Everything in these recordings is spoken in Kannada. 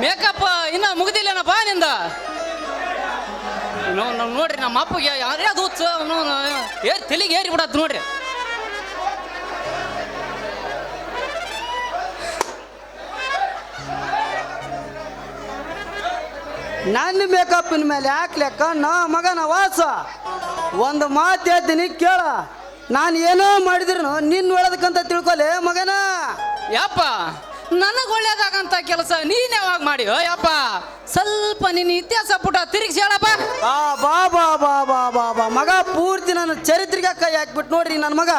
ಮೇಕಪ್ ಇನ್ನ ಮುಗ್ದಿಲ್ಲೇನಪ್ಪ ನಿಂದ? ನೋ- ನೋಡ್ರಿ ನಮ್ಮ ಅಪ್ಪಗೆ ಯಾರೇ ಅದು ಹುಚ್ಚ ಅವ್ನು ಏರ್ ತಲೆಗೆ ಏರಿ ಬಿಡತ್ ನೋಡ್ರಿ. ನನ್ನ ಮೇಕಪ್ಪಿನ ಮೇಲೆ ಹಾಕ್ಲೆಕ್ಕ ನಾ ಮಗನ ವಾಸ. ಒಂದು ಮಾತು ಹೇಳ್ತೀನಿ ಕೇಳ. ನಾನು ಏನೋ ಮಾಡಿದ್ರು ನಿನ್ನ ಒಳದಕ್ಕಂತ ತಿಳ್ಕೊಲೆ ಮಗನ. ಯಪ್ಪ? ನನಗೆ ಒಳ್ಳೇದಾಗಂತ ಕೆಲಸ ನೀನ್ ಯಾವಾಗ ಮಾಡಿ? ಅಯ್ಯಪ್ಪ ಸ್ವಲ್ಪ ನಿನ್ನ ಇತಿಹಾಸ ಪುಟ ತಿರುಗಿಸಿ ಹೇಳಪ್ಪ. ಆ ಬಾ ಬಾ ಬಾ ಬಾ ಬಾ ಬಾ. ಮಗ ಪೂರ್ತಿ ನನ್ನ ಚರಿತ್ರೆಗೆ ಕೈ ಹಾಕ್ಬಿಟ್ಟು ನೋಡ್ರಿ ನನ್ನ ಮಗ.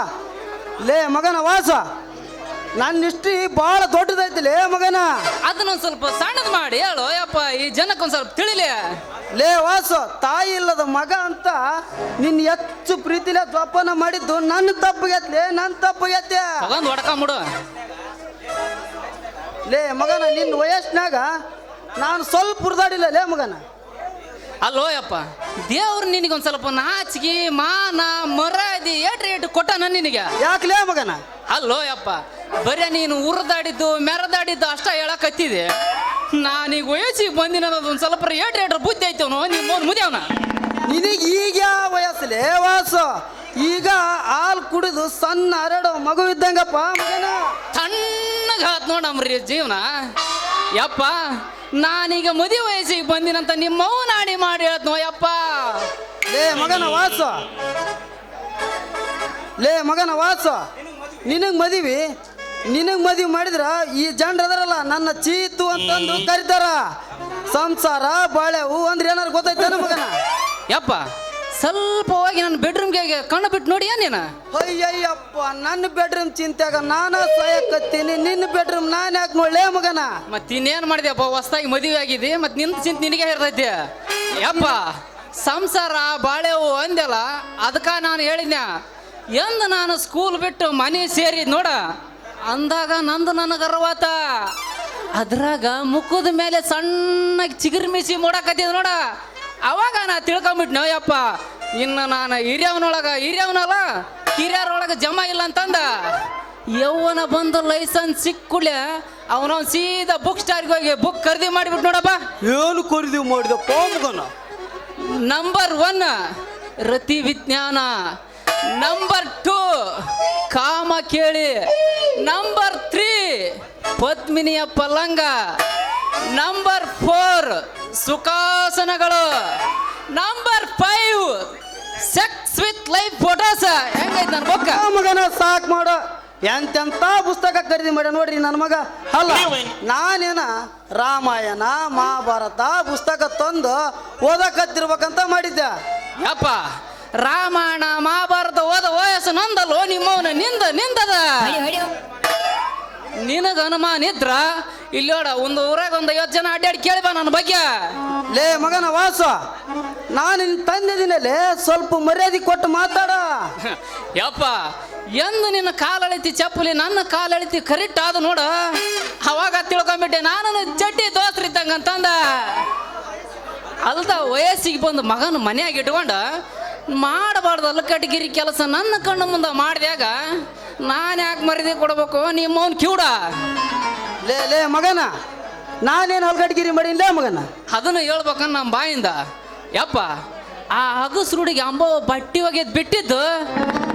ಲೇ ಮಗನ ವಾಸ. ನನ್ನ ಹಿಸ್ಟ್ರಿ ಭಾಳ ದೊಡ್ಡದೈತಿ ಲೇ ಮಗನ. ಅದನ್ನೊಂದ್ ಸ್ವಲ್ಪ ಸಣ್ಣದ್ ಮಾಡಿ ಹೇಳು ಯಪ್ಪ ಈ ಜನಕ್ಕೊಂದ್ ಸ್ವಲ್ಪ ತಿಳಿಲಿ. ಲೇ ವಾಸ ತಾಯಿ ಇಲ್ಲದ ಮಗ ಅಂತ ನಿನ್ನ ಹೆಚ್ಚು ಪ್ರೀತಿಲೇ ಜೋಪಾನ ಮಾಡಿದ್ದು ನನ್ನ ತಪ್ಪಿಗೆತ್ಲೆ ನನ್ನ ತಪ್ಪಿಗೆತ್ತೆ ತಗೊಂಡ್ ಹೊಡ್ಕೊಂಬಿಡು ಲೇ ಮಗನ ನಿನ್ನ ವಯಸ್ಸಿನಾಗ ನಾನು ಸ್ವಲ್ಪ ಹುರಿದಾಡಿಲ್ಲ ಲೇ ಮಗನ. ಅಲ್ಲೋ ಯಪ್ಪ ದೇವ್ರು ನಿನಗೊಂದು ಸ್ವಲ್ಪ ನಾಚಿಗೆ ಮಾನ ಮರದಿ ಏಟ್ರಿ ಏಟು ಕೊಟ್ಟನ ನಿನಗೆ? ಯಾಕೆ ಲೇ ಮಗನ? ಅಲ್ಲೋ ಯಪ್ಪ ಬರೀ ನೀನು ಉರ್ದಾಡಿದ್ದು ಮೆರದಾಡಿದ್ದು ಅಷ್ಟ ಹೇಳಕತ್ತಿದೆ. ನಾನೀಗ ವಯಸ್ಸಿಗೆ ಬಂದಿನ ಒಂದು ಸ್ವಲ್ಪ ಏಟ್ರಿ ಏಟ್ರ ಬುದ್ಧಿ ಐತವನು ನಿಮ್ಮ ಮುದಿಯವನ? ನಿನಗೆ ಈಗ ಯಾವ ವಯಸ್ಸಲೇ ವಾಸ? ಈಗ ಹಾಲು ಕುಡಿದು ಸಣ್ಣ ಹರಡೋ ಮಗು ಇದ್ದಂಗಪ್ಪ ಮಗನ. ತಣ್ಣಗೆ ಹಾತ್ ನೋಡಮ್ರಿ ಜೀವನ. ಯಪ್ಪ ನಾನೀಗ ಮದಿ ವಯಸ್ಸಿಗೆ ಬಂದಿನಂತ ನಿಮ್ಮ ನಾಡಿ ಮಾಡಿ ಹೇಳ್ತನೋ ಯಪ್ಪ. ಲೇ ಮಗನ ವಾಸ. ಲೇ ಮಗನ ವಾಸ. ನಿನಗೆ ಮದಿವಿ ನಿನಗೆ ಮದುವೆ ಮಾಡಿದ್ರ ಈ ಜನರ ಅದರಲ್ಲ ನನ್ನ ಚೀತು ಅಂತಂದು ಕರಿತಾರ. ಸಂಸಾರ ಬಾಳೆವು ಅಂದ್ರೆ ಏನಾರು ಗೊತ್ತೈತೇನ ಮಗನ? ಯಪ್ಪ ಸ್ವಲ್ಪ ಹೋಗಿ ನನ್ನ ಬೆಡ್ರೂಮ್ಗೆ ಕಣ್ಣು ಬಿಟ್ಟು ನೋಡಿ ನೀನು? ಅಯ್ಯಯ್ಯಪ್ಪ ನನ್ನ ಬೆಡ್ರೂಮ್ ಚಿಂತೆಗ ನಾನ ಸಾಯಕತ್ತೀನಿ. ನಿನ್ನ ಬೆಡ್ರೂಮ್ ನಾನು ಯಾಕೆ ನೋಡ್ಲೇ ಮಗನ? ಮತ್ತೆ ಇನ್ನೇನು ಮಾಡಿದ್ಯಪ್ಪ ಹೊಸ್ದಾಗಿ ಮದುವೆ ಆಗಿದೆ ಮತ್ತೆ ನಿನ್ನ ಚಿಂತೆ ನಿನಗೆ ಇರ್ತೈತಿ. ಯಪ್ಪ ಸಂಸಾರ ಬಾಳೆವು ಅಂದೆಲ್ಲ ಅದಕ್ಕ ನಾನು ಹೇಳಿದ್ನ. ಎಂದ ನಾನು ಸ್ಕೂಲ್ ಬಿಟ್ಟು ಮನೆ ಸೇರಿ ನೋಡ ಅಂದಾಗ ನಂದು ನನಗೆ ಅರ್ವಾತ. ಅದ್ರಾಗ ಮುಖದ ಮೇಲೆ ಸಣ್ಣಗೆ ಚಿಗುರು ಮಿಸಿ ಮೂಡಕತ್ತಿದ್ ನೋಡ. ಅವಾಗ ನಾ ತಿಳ್ಕೊಂಬಿಟ್ನ ಯಪ್ಪ? ಇನ್ನು ನಾನು ಹಿರಿಯವನೊಳಗ ಹಿರಿಯವನಲ್ಲ ಹಿರಿಯರೊಳಗೆ ಜಮ ಇಲ್ಲ ಅಂತಂದ. ಯೌವನ ಬಂದು ಲೈಸೆನ್ಸ್ ಸಿಕ್ಕುಳೆ ಅವನ ಸೀದಾ ಬುಕ್ ಸ್ಟಾರ್ಗೆ ಹೋಗಿ ಬುಕ್ ಖರೀದಿ ಮಾಡಿಬಿಟ್ಟು ನೋಡಪ್ಪ. ಏನು ಖರೀದಿ ಮಾಡಿದ ಮಗನ ನಂಬರ್ ಒನ್ ರತಿ ವಿಜ್ಞಾನ. ನಂಬರ್ ಟೂ ಕಾಮ ಕೇಳಿ. ನಂಬರ್ ತ್ರೀ ಪದ್ಮಿನಿಯ ಪಲ್ಲಂಗ. Number four ಸುಖಾಸನಗಳು. Number five sex with life photos ಹೆಂಗೈತೆ ನನ್ನ ಬೊಕ್ಕ ಆ ಮಗನ ಸಾಕ್ ಮಾಡು. ಎಂತೆಂತ ಪುಸ್ತಕ ಖರೀದಿ ಮಾಡಿ ನೋಡ್ರಿ ನನ್ನ ಮಗ. ಅಲ್ಲ ನಾನೇನ ರಾಮಾಯಣ ಮಹಾಭಾರತ ಪುಸ್ತಕ ತಂದು ಓದಕತ್ತಿರ್ಬೇಕಂತ ಮಾಡಿದ್ದೆ. ಯಪ್ಪ ರಾಮಾಯಣ ಮಹಾಭಾರತ ಓದ ವಯಸ್ಸು ನಂದಲ್ಲೋ ನಿಮ್ಮವನ ನಿಂದ ನಿಂದದ? ನಿನಗ ಅನುಮಾನ ಇದ್ರ? ಇಲ್ಲೋಡ ನೋಡ ಒಂದು ಊರಾಗ ಒಂದು ಐವತ್ತು ಜನ ಅಡ್ಡಾಡಿ ಕೇಳಿ ಬಾ ನನ್ನ ಬಗ್ಗೆ. ಲೇ ಮಗನ ವಾಸ. ನಾನು ನಿನ್ನ ತಂದಿದ್ದೀನಲ್ಲಿ ಸ್ವಲ್ಪ ಮರ್ಯಾದೆ ಕೊಟ್ಟು ಮಾತಾಡ. ಯಪ್ಪ ಎಂದು ನಿನ್ನ ಕಾಲಳಿತಿ ಚಪ್ಪಲಿ ನನ್ನ ಕಾಲಳಿತಿ ಕರೆಕ್ಟ್ ಆದ ನೋಡ. ಅವಾಗ ತಿಳ್ಕೊಂಬಿಟ್ಟೆ ನಾನು ಚಡ್ಡಿ ದೋಸ್ರಿದ್ದಂಗ ಅಂತಂದ. ಅಲ್ದ ವಯಸ್ಸಿಗೆ ಬಂದು ಮಗನ ಮನೆಯಾಗಿ ಇಟ್ಕೊಂಡು ಮಾಡಬಾರ್ದು ಅಲ್ಲಕಟ್ಟಿಗಿರಿ ಕೆಲಸ ನನ್ನ ಕಣ್ಣು ಮುಂದೆ ಮಾಡಿದಾಗ ನಾನು ಯಾಕೆ ಮರ್ಯಾದೆ ಕೊಡ್ಬೇಕು? ನಿಮ್ಮವನ್ ಕಿವುಡ. ಲೇ ಲೇ ಮಗನ ನಾನೇನು ಹಲ್ಗಡ್ಗಿರಿ ಮಾಡಿಲ್ಲ ಲೇ ಮಗನ. ಅದನ್ನು ಹೇಳ್ಬೇಕನ್ನ ನಮ್ಮ ಬಾಯಿಂದ. ಯಪ್ಪ ಆ ಅಗಸ್ರುಡಿಗೆ ಅಂಬೋ ಬಟ್ಟಿ ಒಗೆದ್ ಬಿಟ್ಟಿದ್ದು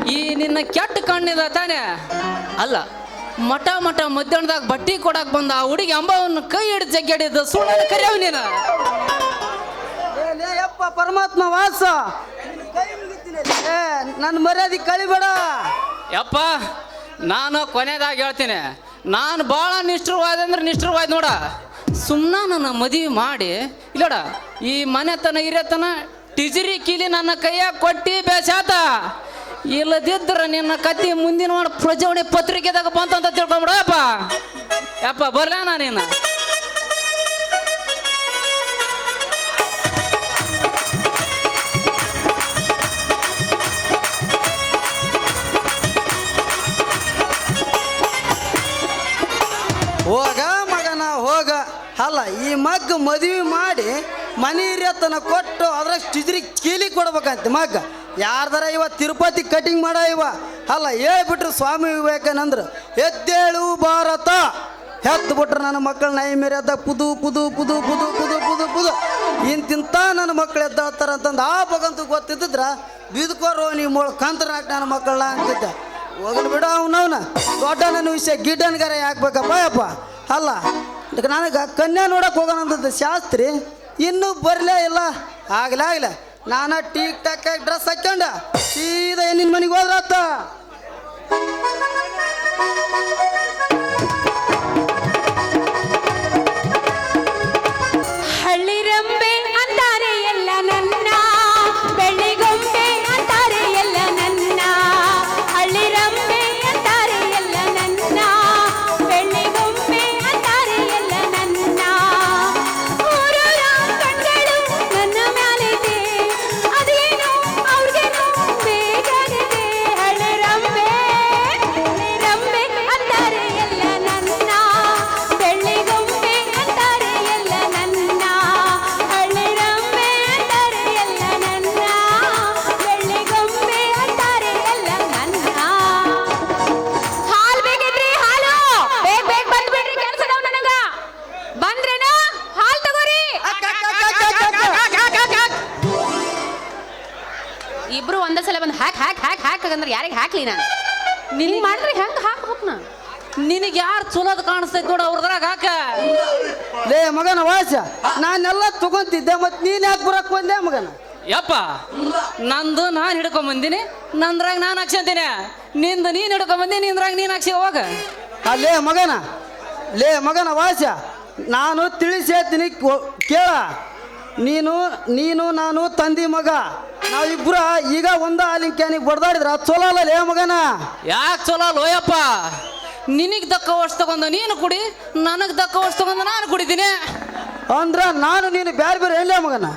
ಈ ನಿನ್ನ ಕೆಟ್ಟ ಕಣ್ಣಿದ ತಾನೆ? ಅಲ್ಲ ಮಠ ಮಠ ಮಧ್ಯಾಹ್ನದಾಗ ಬಟ್ಟಿ ಕೊಡಕ್ ಬಂದ ಆ ಹುಡುಗಿ ಅಂಬವನ್ನು ಕೈ ಹಿಡಿದು ಜಗ್ಗಾಡಿದ್ದು ಸುಳ್ಳು ಕರಿಯವ್ ನೀನು. ಯಪ್ಪ ಪರಮಾತ್ಮ ವಾಸ. ನನ್ನ ಮರ್ಯಾದೆ ಕಳಿಬೇಡ. ಯಪ್ಪ ನಾನು ಕೊನೆದಾಗ ಹೇಳ್ತೀನಿ. ನಾನು ಭಾಳ ನಿಷ್ಠುರವಾದ ಅಂದ್ರೆ ನಿಷ್ಠುರವಾದ ನೋಡ. ಸುಮ್ಮನೆ ನನ್ನ ಮದುವೆ ಮಾಡಿ ಇಲ್ಲೋಡ, ಈ ಮನೆತನ ಹಿರಿಯತನ ಟಿಜಿರಿ ಕೀಲಿ ನನ್ನ ಕೈಯಾಗ ಕೊಟ್ಟಿ ಬೇಸಾತ ಇಲ್ಲದಿದ್ರ ನಿನ್ನ ಕತ್ತಿ ಮುಂದಿನ ಪ್ರಜಾವಣಿ ಪತ್ರಿಕೆದಾಗ ಬಂತಂತ ತಿಳ್ಕೊಂಬಿಡ ಯಪ್ಪ ಬರ್ಲ ನಾನೇನು ಅಲ್ಲ, ಈ ಮಗ್ ಮದುವೆ ಮಾಡಿ ಮನೆ ಇರತನ ಕೊಟ್ಟು ಅದ್ರ ಸ್ಟಿಜ್ರಿ ಕೀಲಿ ಕೊಡ್ಬೇಕಂತ ಮಗ್ ಯಾರ್ದಾರ ಇವ ತಿರುಪತಿ ಕಟಿಂಗ್ ಮಾಡ ಇವ. ಅಲ್ಲ, ಹೇಳ್ಬಿಟ್ರು ಸ್ವಾಮಿ ವಿವೇಕಾನಂದ್ರ, ಎದ್ದೇಳು ಭಾರತ. ಹೆತ್ತು ಬಿಟ್ರು ನನ್ನ ಮಕ್ಕಳು ನೈ ಮೇರೆ ಎದ್ದ ಪುದು ಪುದು ಪುದು ಪುದು ಪುದು ಪುದು ಪುದು. ಇಂತಿಂತ ನನ್ನ ಮಕ್ಕಳು ಎದ್ದಾಳ್ತಾರ ಅಂತಂದು ಆ ಬಗಂತು ಗೊತ್ತಿದ್ರ ಬಿದ್ಕೋರು, ನೀವು ಮೊಳ ಕಂತ್ರ ನಾಕ್ ನನ್ನ ಮಕ್ಕಳನ್ನ ಅಂತಿದ್ದೆ. ಹೋಗಲ್ ಬಿಡು ಅವನವನ. ದೊಡ್ಡ ನನ್ನ ವಿಷಯ ಗಿಡ್ಡನ್ಗಾರ ಯಾಕಬೇಕಪ್ಪ ಯಪ್ಪ ಅಲ್ಲ ಇದಕ್ಕೆ ನನಗೆ ಕನ್ಯಾ ನೋಡಕ್ಕೆ ಹೋಗೋಣ ಅಂತದ್ದು ಶಾಸ್ತ್ರಿ. ಇನ್ನೂ ಬರಲೇ ಇಲ್ಲ. ಆಗಲೇ ಆಗಲೇ. ನಾನು ಟೀಕ್ ಟಾಕ್ ಡ್ರೆಸ್ ಹಾಕ್ಕೊಂಡ ಸೀದಾ ನಿನ್ನ ಮನೆಗೆ ಹೋದ್ರಾತ? ನಾನು ನಿನಗೆ ಮಾಡ್ರಿ ಹೆಂಗ್ ಹಾಕ್ಬೇಕು ನಾ ನಿನಗೆ ಯಾರು ಚಲೋದ್ ಕಾಣಿಸ್ತೈತಿ ನೋಡು ಅವ್ರದ್ರಾಗ ಹಾಕ. ಲೇ ಮಗನ ವಾಸ ನಾನೆಲ್ಲ ತಗೊಂತಿದ್ದೆ ಮತ್ತೆ ನೀನ್ ಯಾಕೆ ಬರಕ್ ಬಂದೆ ಮಗನ? ಯಪ್ಪ ನಂದು ನಾನು ಹಿಡ್ಕೊಂಡ್ ಬಂದಿನಿ ನಂದ್ರಾಗ ನಾನು ಹಾಕ್ಸಂತೀನಿ ನಿಂದು ನೀನ್ ಹಿಡ್ಕೊಂಡ್ ಬಂದಿ ನಿಂದ್ರಾಗ ನೀನ್ ಹಾಕ್ಸಿ ಹೋಗ. ಲೇ ಮಗನ ಲೇ ಮಗನ ವಾಸ ನಾನು ತಿಳಿಸಿ ಹೇಳ್ತೀನಿ ಕೋ- ಕೇಳ. ನೀನು ನೀನು ನಾನು ತಂದಿ ಮಗ. ನಾವಿಬ್ರ ಈಗ ಒಂದ ಹಾಲಿನ ಕ್ಯಾನಿಗೆ ಬಡ್ದಾಡಿದ್ರ ಚಲೋ ಅಲ್ಲ ಲೇ ಮಗನ? ಯಾಕೆ ಚಲೋ ಲೋಯಪ್ಪ ನಿನಗೆ ದಕ್ಕ ವರ್ಷ ತಗೊಂಡು ನೀನು ಕುಡಿ ನನಗೆ ದಕ್ಕ ವರ್ಷ ತಗೊಂಡು ನಾನು ಕುಡಿತೀನಿ ಅಂದ್ರ ನಾನು ನೀನು ಬ್ಯಾರೆ ಬೇರೆ ಏನ್ಲೇ ಮಗನ?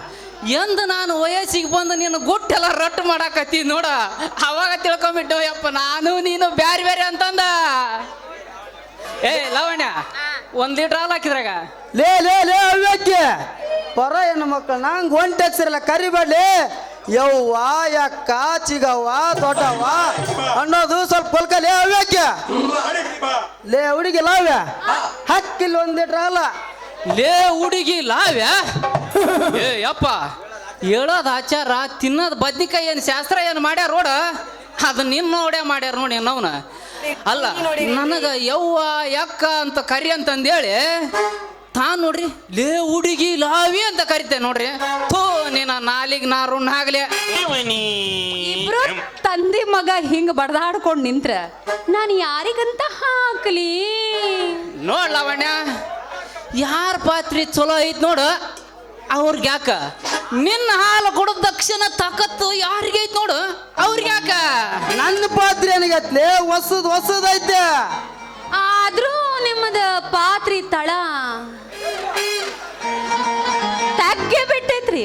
ಎಂದು ನಾನು ವಯಸ್ಸಿಗೆ ಬಂದು ನೀನು ಗುಟ್ಟೆಲ್ಲ ರಟ್ಟು ಮಾಡಾಕತ್ತಿ ನೋಡ ಅವಾಗ ತಿಳ್ಕೊಂಬಿಟ್ಟು ಯಪ್ಪ ನಾನು ನೀನು ಬ್ಯಾರೆ ಬೇರೆ ಅಂತಂದ. ಏ ಲವಣ್ಯ ಒಂದ್ ಲೀಟರ್ ಹಾಲು ಹಾಕಿದ್ರಾಗ? ಲೇ ಲೇ ಲೇ ಅವ್ಯಕ್ಕೆ ಪರ ಹೆಣ್ಣು ಮಕ್ಕಳು ನಂಗೆ ಒಂಟೆ ಹಚ್ಚಿರಲ್ಲ ಕರಿಬೇಡ್ಲಿ. ಯವ್ವ ಯಕ್ಕ ಚಿಗವ್ವ ದೊಡ್ಡವ್ವ ಅನ್ನೋದು ಸ್ವಲ್ಪ ಕೊಲ್ಕ ಲೇ ಅವ್ಯಾಕ್ಯ ಲೇ ಹುಡುಗಿ ಲಾವ್ಯ? ಹಕ್ಕಿಲ್ಲ ಒಂದ್ ಲೀಟ್ರ್ ಅಲ್ಲ. ಲೇ ಹುಡುಗಿ ಲಾವ್ಯ? ಏ ಯಪ್ಪ ಹೇಳೋದು ಆಚಾರ ತಿನ್ನೋದು ಬದ್ನಿಕಾಯಿ ಏನು ಶಾಸ್ತ್ರ ಏನು ಮಾಡ್ಯಾರ ನೋಡ? ಅದು ನಿನ್ನ ನೋಡೇ ಮಾಡ್ಯಾರ ನೋಡಿ ನವ್ನ ಅಲ್ಲ ನನಗ ಯವ್ವ ಯಕ್ಕ ಅಂತ ಕರಿ ಅಂತಂದೇಳಿ ತಾನ್ ನೋಡ್ರಿ ಲೇ ಹುಡುಗಿ ಲಾವಿ ಅಂತ ಕರಿತೆ ನೋಡ್ರಿ. ಥೋ ನಿನ್ನ ನಾಲಿಗೆ ನಾರು ಆಗ್ಲಿ. ಇಬ್ರು ತಂದೆ ಮಗ ಹಿಂಗ್ ಬಡದಾಡ್ಕೊಂಡ್ ನಿಂತ್ರ ನಾನು ಯಾರಿಗಂತ ಹಾಕ್ಲಿ? ನೋಡ್ ಲಾವಣ್ಯ ಯಾರ ಪಾತ್ರೆ ಚಲೋ ಐತ್ ನೋಡು. ಅವ್ರಿಗೆ ಯಾಕ? ನಿನ್ನ ಹಾಲು ಕೊಡದ ತಕ್ಷಣ ತಾಕತ್ತು ಯಾರಿಗೆ ಐತ್ ನೋಡು. ಅವ್ರಿಗೆ ಯಾಕ? ನನ್ನ ಪಾತ್ರೆ ಏನಾಗೈತ್ಲೆ ಹೊಸದ್ ಹೊಸದೈತೆ ಐತೆ. ಆದ್ರೂ ನಿಮ್ಮದ ಪಾತ್ರಿ ತಳ. ತಗ್ಗೆ ಬಿಟ್ಟೈತ್ರಿ.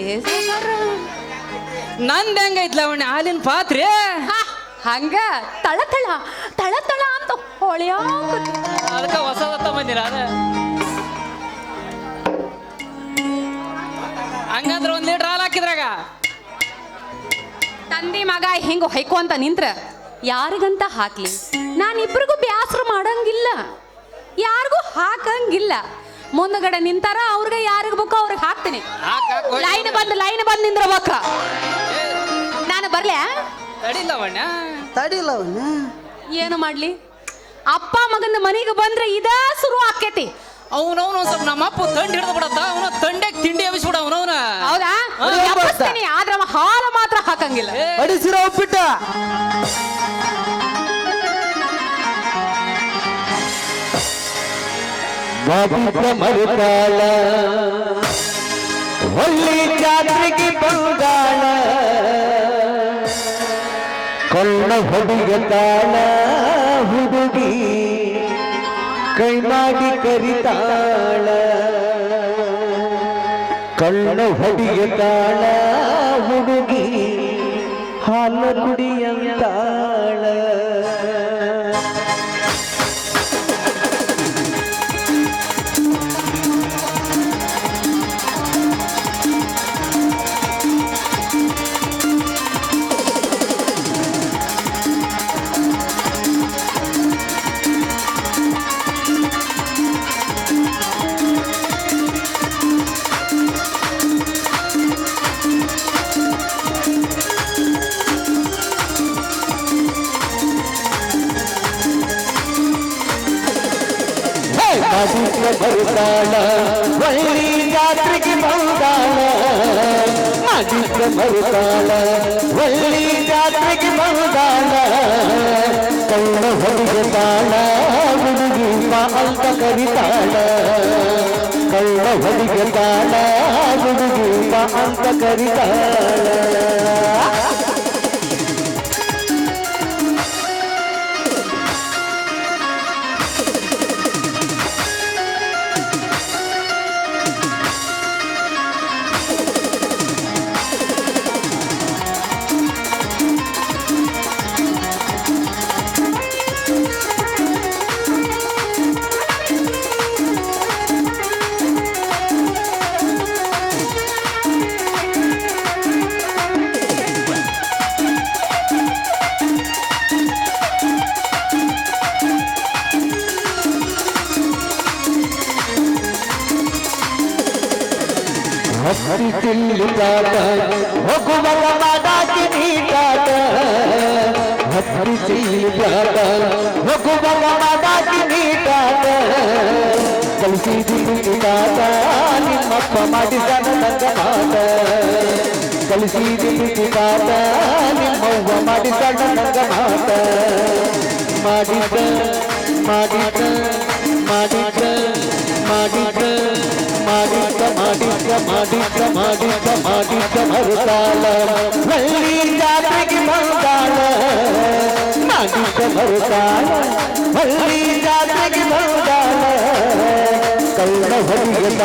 ನಂದ್ ಹೆಂಗೈತ್ ಆಲಿನ್ ಹಾಲಿನ ಪಾತ್ರೆ? ಹಂಗ. ತಳ ತಳ ತಳ ತಳ ಅಂತ ಹೊಳಿಯ ಅದಕ್ಕೆ ಹೊಸದತ್ತ ಬಂದಿರ ಅದ? ಹಂಗಂದ್ರ ಒಂದ್ ಲೀಟರ್ ಹಾಲು ಹಾಕಿದ್ರಾಗ? ತಂದಿ ಮಗ ಹಿಂಗ ಹೈಕೋ ಅಂತ ನಿಂತ್ರ ಯಾರಿಗಂತ ಹಾಕ್ಲಿ? ನಾನಿಬ್ರಿಗೂ ಬ್ಯಾಸರ ಮಾಡಂಗಿಲ್ಲ. ಯಾರಿಗೂ ಹಾಕಂಗಿಲ್ಲ. ಮುಂದಗಡೆ ನಿಂತಾರ ಅವ್ರಿಗೆ ಯಾರಿಗ್ ಬೇಕೋ ಅವ್ರಿಗೆ ಹಾಕ್ತೀನಿ. ಲೈನ್ ಬಂದ್ ಲೈನ್ ಬಂದ್ ನಿಂದ್ರ ಬಕ್ಕ ನಾನು ಬರ್ಲ್ಯಾ? ತಡಿಲ್ಲ ಏನು ಮಾಡ್ಲಿ? ಅಪ್ಪ ಮಗನ ಮನೆಗೆ ಬಂದ್ರೆ ಇದ ಶುರು ಆಕೇತಿ. ಅವನವನು ಸ್ವಲ್ಪ ನಮ್ಮ ಅಪ್ಪ ತಂಡ ಹಿಡಿದು ಬಿಡತ್ತ ಅವನ ತಂಡೆ ತಿಂಡಿ ಹಬ್ಬಿಸ್ಬಿಡ ಅವನವನ. ಹೌದಾ? ಆದ್ರೆ ಅವ ಹಾಲು ಮಾತ್ರ ಹಾಕಂಗಿಲ್ಲ. ಅಡಿಸಿರ ಉಪ್ಪಿಟ್ಟ. ಬಾಬಿಕ ಮರುತಾಳ ಹೊಳ್ಳಿ ಜಾತ್ರೆಗೆ ಬಂದಾಳ ಕೊಳ್ಳ ಹೊಡಿಗತಾಳ ಹುಡುಗಿ. ಕೈ ಮಾಡಿ ಕರಿತಾಳ. ಕಳ್ಳ ಹೊಡಿಯತಾಳ ಹುಡುಗಿ. ಹಾಲು ಕುಡಿಯಂತಾಳ. మధుక మరుదాన వల్లి జాత్రికి మరుదాన మధుక మరుదాన వల్లి జాత్రికి మరుదాన కళ్ళ హరిగతాన ಹುಡುಗಿ ಪಾಲ್ತ ಕರಿತಾಳ ಕಳ್ಳ ಹೊಡಿಗೆ ತಾಳ ಹುಡುಗಿ ಪಾಲ್ತ ಕರಿತಾಳ दिल का भगवान माता किन्हीं का हरी दिल का भगवान माता किन्हीं का कलसी दिल का निम्मप्प माटी सन्नंदनाथ कलसी दिल का निम्मव्व माटी सन्नंदनाथ माटी माटी माटी माटी समाधि समाधि समाधि समरताल भली जाति की भवताल माधि समरताल भली जाति की भवताल कल्ल हरि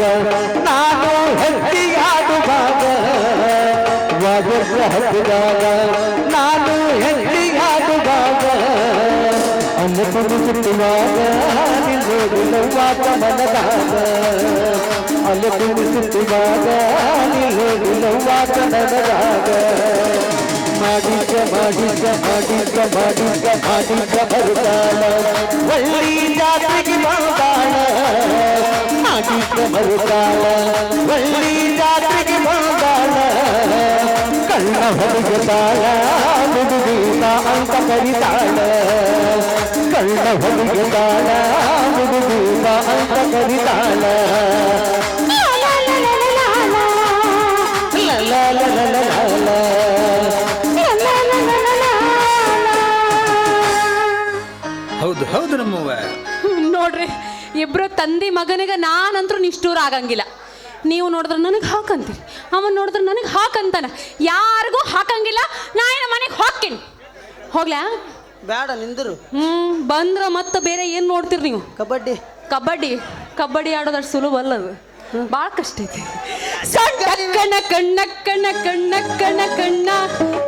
ಒಳಗ ನಾನು ಹೆಜ್ಜೆಯಾಡುವಾಗ ವಜಸ ಹತ್ತಿದಾಗ ನಾನು ಹೆಜ್ಜೆಯಾಡುವಾಗ ಅನ್ನಪನು ಸುತ್ತುವಾಗ ನಿಲ್ಲೋದು ನೋವಾದ ಮನದಾಗ ಅಲ್ಲಪನು ಸುತ್ತುವಾಗ ನಿಲ್ಲೋದು ಮನದಾಗ ಮಾಡಿದ ಮಾಡಿದ ಮಾಡಿದ ಮಾಡಿದ ಮಾಡಿದ ಮರುತಾಳ ಒಳ್ಳಿ ಜಾತಿಗೆ ಬಂದಾಳ ಮಾಡಿದ ಮರುತಾಳ ಒಳ್ಳಿ ಜಾತಿಗೆ ಬಂದಾಳ ಕಣ್ಣ ಹೊಡೆಯತಾಳ ಮುದುಗೀತ ಅಂತ ಕರಿತಾಳ ಕಣ್ಣ ಹೊಡೆಯತಾಳ ಮುದುಗೀತ ಅಂತ ಕರಿತಾಳ ಹೌದು ನಮ್ಮವ್ವ. ನೋಡ್ರಿ ಇಬ್ರು ತಂದಿ ಮಗನಿಗೆ ನಾನಂತರೂ ನಿಷ್ಠೂರ ಆಗಂಗಿಲ್ಲ. ನೀವು ನೋಡಿದ್ರೆ ನನಗೆ ಹಾಕಂತೀರಿ ಅವನು ನೋಡಿದ್ರೆ ನನಗೆ ಹಾಕಂತಾನ ಯಾರಿಗೂ ಹಾಕಂಗಿಲ್ಲ ನಾ ಏನು ಮನೆಗೆ ಹಾಕ್ತೀನಿ ಹೋಗ್ಲಾ? ಬೇಡ ನಿಂದರು. ಹ್ಮ್ ಬಂದ್ರ ಮತ್ತೆ ಬೇರೆ ಏನು ನೋಡ್ತೀರಿ ನೀವು? ಕಬಡ್ಡಿ. ಕಬಡ್ಡಿ ಕಬಡ್ಡಿ ಆಡೋದು ಅಷ್ಟು ಸುಲಭ ಅಲ್ಲ ಅದು. ಭಾಳ ಕಷ್ಟ ಐತಿ. ಸಣ್ಣ ಕಣ್ಣ ಕಣ್ಣ ಕಣ್ಣ ಕಣ್ಣ ಕಣ್ಣ.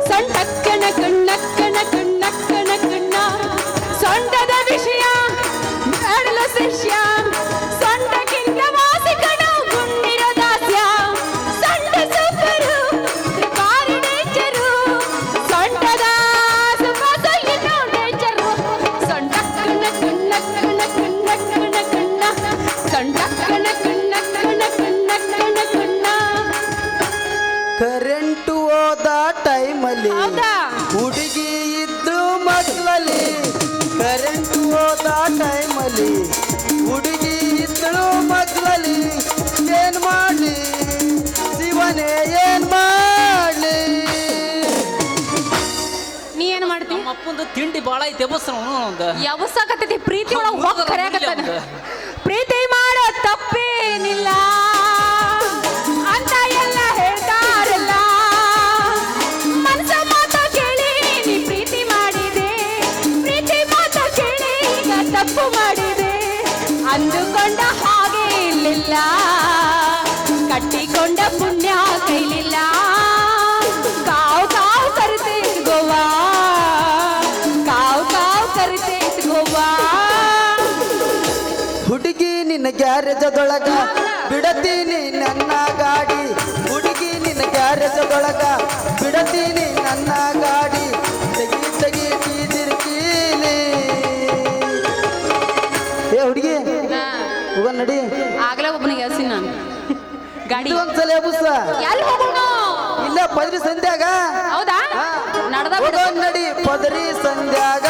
ಸಣ್ಣ ಕಣ್ಣ ಕಣ್ಣ ಕಣ್ಣ ಕಣ್ಣ ಕಣ್ಣ. ಸಣ್ಣ ಸೊಂಟದ Malaysia, Malaysia. ತಿಂಡಿ ಭಾಳ ಐತೆ ಬಸ್ ಒಂದು ಯಾವಸಾಕತ್ತೈತಿ ಪ್ರೀತಿ ಹುಡುಗಿ ನಿನ್ನ ಗ್ಯಾರೇಜದೊಳಗ ಬಿಡತೀನಿ ನನ್ನ ಗಾಡಿ. ಹುಡುಗಿ ನಿನ್ನ ಗ್ಯಾರೇಜದೊಳಗ ಬಿಡತೀನಿ ನನ್ನ ಗಾಡಿ. ತೆಗಿ ತೆಗಿ ಟೀಜಿರ್ ಕೀಲಿ ಏ ಹುಡುಗಿ ಹೋಗ ನಡಿ. ಆಗ್ಲೇ ಒಬ್ಬನಿಗೆ ಹಸಿ ನಾನು ಗಾಡಿ. ಒಂದ್ಸಲ ಎಲ್ಲಿ ಹೋಗೋಣ? ಇಲ್ಲ ಪದ್ರಿ ಸಂಧ್ಯಾಗ. ಹೌದಾ? ನಡ್ದ. ನಡಿ ಪದರಿ ಸಂಧ್ಯಾಗ.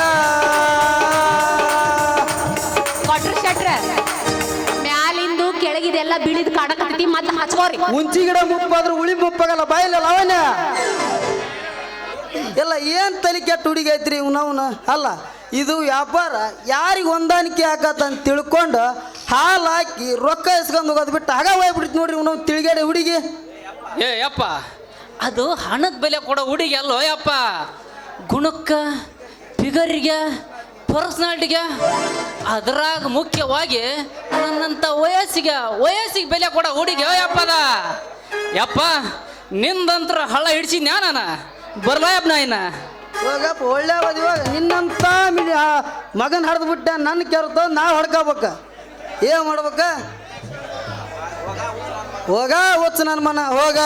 ಶೆಟ್ರ ಮ್ಯಾಲಿಂದು ಕೆಳಗಿದೆಲ್ಲ ಬಿಳಿದ್ ಕಾಡಕತ್ತೈತಿ ಮತ್ತೆ ಹಚ್ಕೋರಿ ಮುಂಚಿ ಗಿಡ ಮುಪ್ಪಾದ್ರೆ ಉಳಿ ಮುಪ್ಪಾಗಲ್ಲ ಬಾಯಿಲ್ಲ ಅವನ ಎಲ್ಲ ಏನು ತಲೆ ಕೆಟ್ಟ ಹುಡುಗಿ ಐತ್ರಿ ಇವ್ನವ್ನ ಅಲ್ಲ ಇದು ವ್ಯಾಪಾರ. ಯಾರಿಗೆ ಹೊಂದಾಣಿಕೆ ಆಗತ್ತ ಅಂತ ತಿಳ್ಕೊಂಡು ಹಾಲು ಹಾಕಿ ರೊಕ್ಕ ಇಸ್ಕೊಂಡು ಹೋಗೋದು ಬಿಟ್ಟು ಹಾಗ ಹೋಗ್ಬಿಡ್ತು ನೋಡ್ರಿ ಇವ್ನವ್ ತಿಳಿಗೇಡೆ ಹುಡುಗಿ. ಏ ಯಪ್ಪ. ಅದು ಹಣದ ಬೆಲೆ ಕೊಡೋ ಹುಡುಗಿ ಅಲ್ಲೋ ಯಪ್ಪ. ಗುಣಕ್ಕ ಫಿಗರಿಗೆ ಪರ್ಸ್ನಾಲಿಟಿಗೆ ಅದ್ರಾಗ ಮುಖ್ಯವಾಗಿ ನನ್ನಂಥ ವಯಸ್ಸಿಗೆ ವಯಸ್ಸಿಗೆ ಬೆಲೆ ಕೊಡ ಹುಡುಗಿ ಯಪ್ಪದ. ಯಪ್ಪ, ನಿಂದಂತ್ರ ಹಳ್ಳ ಹಿಡಿಸಿ ನಾನು? ಬರ್ಲಾಯಪ್ಪ ನಾ ಇನ್ನ? ಹೋಗಪ್ಪ ಒಳ್ಳೆ ಇವಾಗ ನಿನ್ನಂತ ಮಿನಿ ಮಗನ ಹಡ್ದು ಬಿಟ್ಟ ನನ್ನ ಕೆರತ ನಾ ಹೊಡ್ಕೋಬೇಕ. ಏನು ಮಾಡ್ಬೇಕ? ಹೋಗ, ಹುಚ್ಚು ನನ್ನ ಮನ, ಹೋಗ.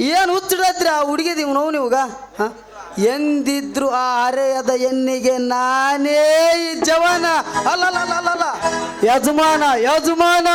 ಏನು ಹುಚ್ಚಿಡತ್ರಿ ಆ ಹುಡುಗಿದೀವ್ ನೋವು ನೀವು ಹಾಂ? ಎಂದಿದ್ರು ಆ ಅರೆಯದ ಎನ್ನಿಗೆ ನಾನೇ ಜವಾನ. ಅಲ್ಲ ಯಜಮಾನ ಯಜಮಾನ.